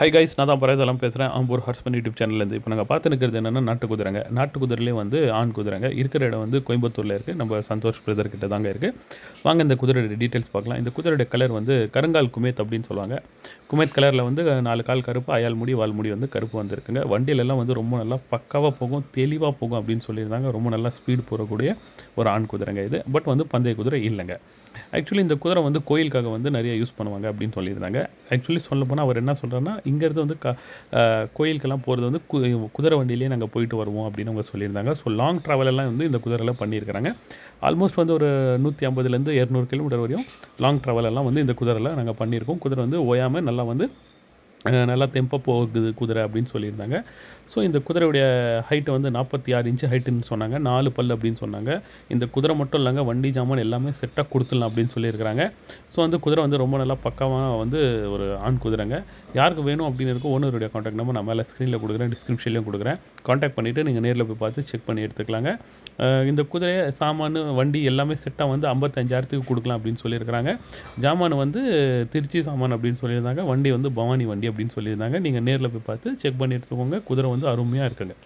Hi guys நான் தான் பரேசெல்லாம் பேசுகிறேன் ஆம்பூர் ஹர்ஸ்பன் யூடியூப் சேனல்லேருந்து இப்போ நாங்கள் பார்த்து நிற்கிறது என்னென்னா நாட்டு குதிரைங்க. நாட்டு குதிரையிலே வந்து ஆண் குதிரைங்க. இருக்கிற இடம் வந்து கோயம்புத்தூரில் இருக்குது நம்ம சந்தோஷ் பிரதர் கிட்ட தாங்க இருக்குது வாங்க இந்த குதிரையோட டீட்டெயில்ஸ் பார்க்கலாம். இந்த குதிரையோட கலர் வந்து கருங்கால் குமேத் அப்படின்னு சொல்லுவாங்க. குமேத் கலரில் வந்து நாலு கால் கருப்பு அயால் முடி வால் முடி வந்து கருப்பு வந்திருக்குங்க. வண்டியிலலாம் வந்து ரொம்ப நல்லா பக்காவாக போகும் தெளிவாக போகும் அப்படின்னு சொல்லியிருந்தாங்க. ரொம்ப நல்லா ஸ்பீடு போகக்கூடிய ஒரு ஆண் குதிரைங்க இது. பட் வந்து பந்தய குதிரை இல்லைங்க. ஆக்சுவலி இந்த குதிரை வந்து கோயிலுக்காக வந்து நிறைய யூஸ் பண்ணுவாங்க அப்படின்னு சொல்லியிருந்தாங்க. ஆக்சுவலி சொல்ல போனால் அவர் என்ன சொல்கிறாருன்னா இங்கேருந்து வந்து க கோயிலுக்கெல்லாம் போகிறது வந்து கு குதிரை வண்டியிலேயே நாங்கள் போயிட்டு வருவோம் அப்படின்னு அவங்க சொல்லியிருந்தாங்க. ஸோ லாங் ட்ராவலெல்லாம் வந்து இந்த குதிரைலாம் பண்ணியிருக்கிறாங்க. ஆல்மோஸ்ட் வந்து ஒரு நூற்றி ஐம்பதுலேருந்து இரநூறு கிலோமீட்டர் வரையும் லாங் ட்ராவலெல்லாம் வந்து இந்த குதிரைலாம் நாங்கள் பண்ணியிருக்கோம். குதிரை வந்து ஓயாமல் நல்லா வந்து நல்லா தெம்பாக போகுது குதிரை அப்படின்னு சொல்லியிருந்தாங்க. ஸோ இந்த குதிரையுடைய ஹைட்டு வந்து நாற்பத்தி ஆறு இன்ச்சு ஹைட்டுன்னு சொன்னாங்க. நாலு பல் அப்படின்னு சொன்னாங்க. இந்த குதிரை மட்டும் இல்லைங்க வண்டி ஜாமான் எல்லாமே செட்டாக கொடுத்துடலாம் அப்படின்னு சொல்லியிருக்கிறாங்க. ஸோ வந்து குதிரை வந்து ரொம்ப நல்லா பக்காவாக வந்து ஒரு ஆண் குதிரைங்க. யாருக்கு வேணும் அப்படின்னு இருக்கோ ஓனருடைய காண்டாக்ட் நம்பர் நான் மேலே ஸ்க்ரீனில் கொடுக்குறேன் டிஸ்கிரிப்ஷன்லையும் கொடுக்குறேன். காண்டாக்ட் பண்ணிவிட்டு நீங்கள் நேரில் போய் பார்த்து செக் பண்ணி எடுத்துக்கலாங்க. இந்த குதிரையை சாமான் வண்டி எல்லாமே செட்டாக வந்து ஐம்பத்தஞ்சாயிரத்துக்கு கொடுக்கலாம் அப்படின்னு சொல்லியிருக்கிறாங்க. ஜாமான் வந்து திருச்சி சாமான் அப்படின்னு சொல்லியிருந்தாங்க. வண்டி வந்து பவானி வண்டி அப்படின்னு சொல்லியிருந்தாங்க. நீங்கள் நேரில் போய் பார்த்து செக் பண்ணி எடுத்துக்கோங்க. குதிரை வந்து அருமையாக இருக்குங்க.